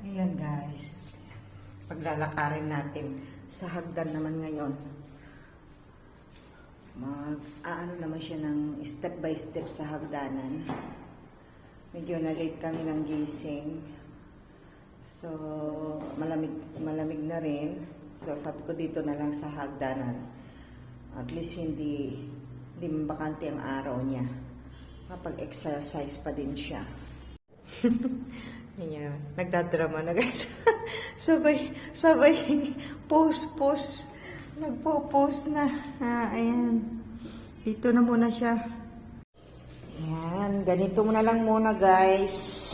Ayan guys. Paglalakarin natin sa hagdan naman ngayon. Mag, aano naman siya ng step by step sa hagdanan. Medyo na late kami ng gising. So, malamig, malamig na rin. So, sabi ko dito na lang sa hagdanan. At least hindi, hindi bakante ang araw niya. Kapag-exercise pa din siya. Yan, nagdadrama na guys. sabay, sabay, post, post. Nagpo-post na. Ah, ayan. Dito na muna siya. Ayan, ganito muna lang muna guys.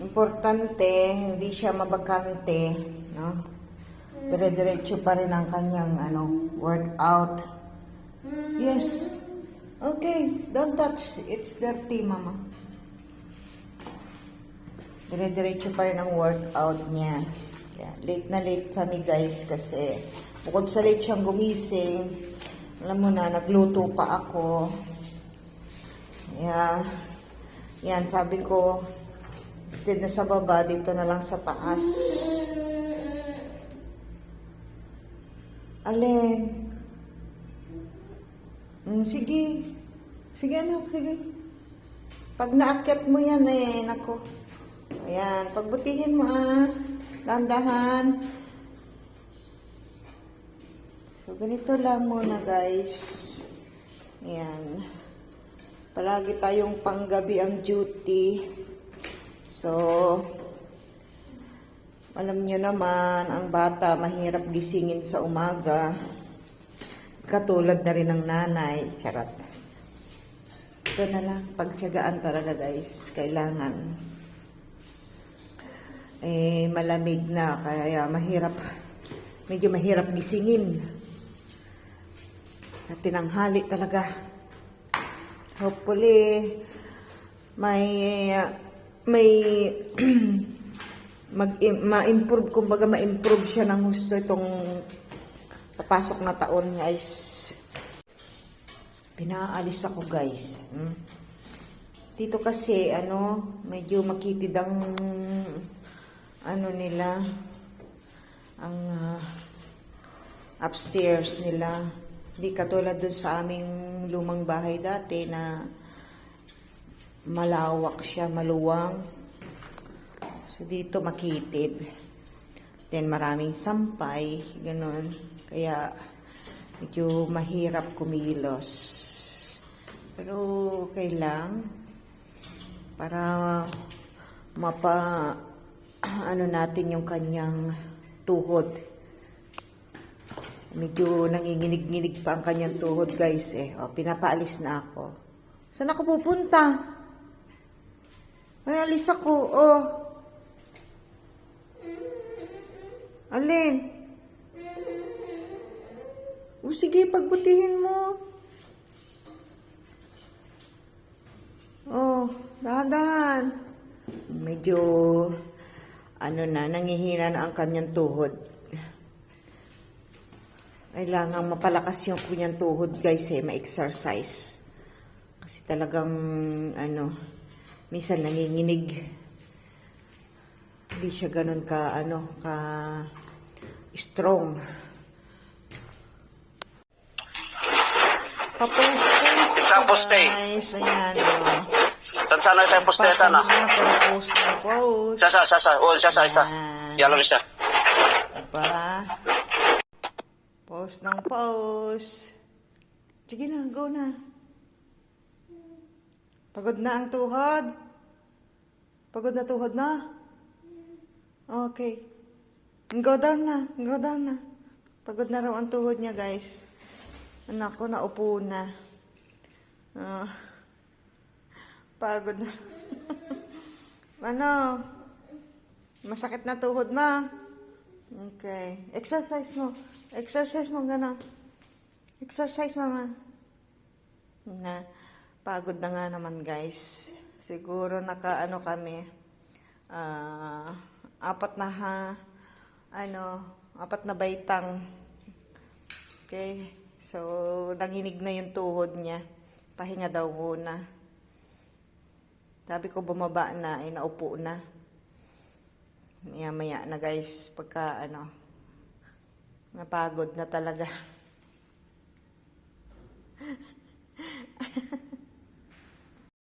Importante, hindi siya mabakante, no? Dire-diretso pa rin ang kanyang ano, workout. Yes. Okay, don't touch. It's dirty, mama. Dire-diretso pa rin ang workout niya. Kaya, late na late kami guys kasi bukod sa late siyang gumising, alam mo na, nagluto pa ako. Yeah. Yan, sabi ko, instead na sa baba, dito na lang sa taas. Alin? Mm, sige. Sige anak, sige. Pag naakyat mo yan eh, nako. Ayan, pagbutihin mo ah. Dandahan. So, ganito lang muna guys. Ayan. Palagi tayong panggabi ang duty. So, alam nyo naman, ang bata mahirap gisingin sa umaga. Katulad na rin ng nanay. Charot. Ito na lang, pagtyagaan talaga guys. Kailangan. Eh, malamig na, kaya mahirap, medyo mahirap gisingin. At tinanghali talaga. Hopefully, may, may, mag, ma-improve, kumbaga ma-improve siya ng gusto itong papasok na taon, guys. Pinaalis ako, guys. Hmm? Dito kasi, ano, medyo makitid ang, ano nila, ang ah, upstairs nila. Hindi katulad dun sa aming lumang bahay dati na malawak siya, maluwang. So, dito makitid. Then, maraming sampay, ganun. Kaya, medyo mahirap kumilos. Pero, okay lang. Para mapa, ano natin yung kanyang tuhod. Medyo nanginginig-nginig pa ang kanyang tuhod, guys, eh. O, pinapaalis na ako. Saan ako pupunta? Ay, alis ako, oh. Alin? O sige, pagbutihin mo. Oh, dahan-dahan. Medyo, ano na, nangihina na ang kanyang tuhod. Kailangan mapalakas yung kanyang tuhod, guys, eh, ma-exercise. Kasi talagang, ano, minsan nanginginig. Hindi siya ganun ka, ano, ka strong. Poste. guys. Ayan, oh. San sana sa poste sana. Post na post. Sa sa sa sa. Oh, sa sa isa. Yalo siya. Diba? Post ng post. Sige na, go na. Pagod na ang tuhod? Pagod na tuhod na? Okay. Go down na, go down na. Pagod na raw ang tuhod niya, guys. Anak ko, naupo na. Ah. Pagod na. ano? Masakit na tuhod ma? Okay. Exercise mo. Exercise mo gano'n. Exercise mama. Na, pagod na nga naman guys. Siguro naka ano kami. ah apat na ha, ano, apat na baitang. Okay. So, nanginig na yung tuhod niya. Pahinga daw muna. Sabi ko bumaba na, eh, naupo na. Maya-maya na guys, pagka ano, napagod na talaga.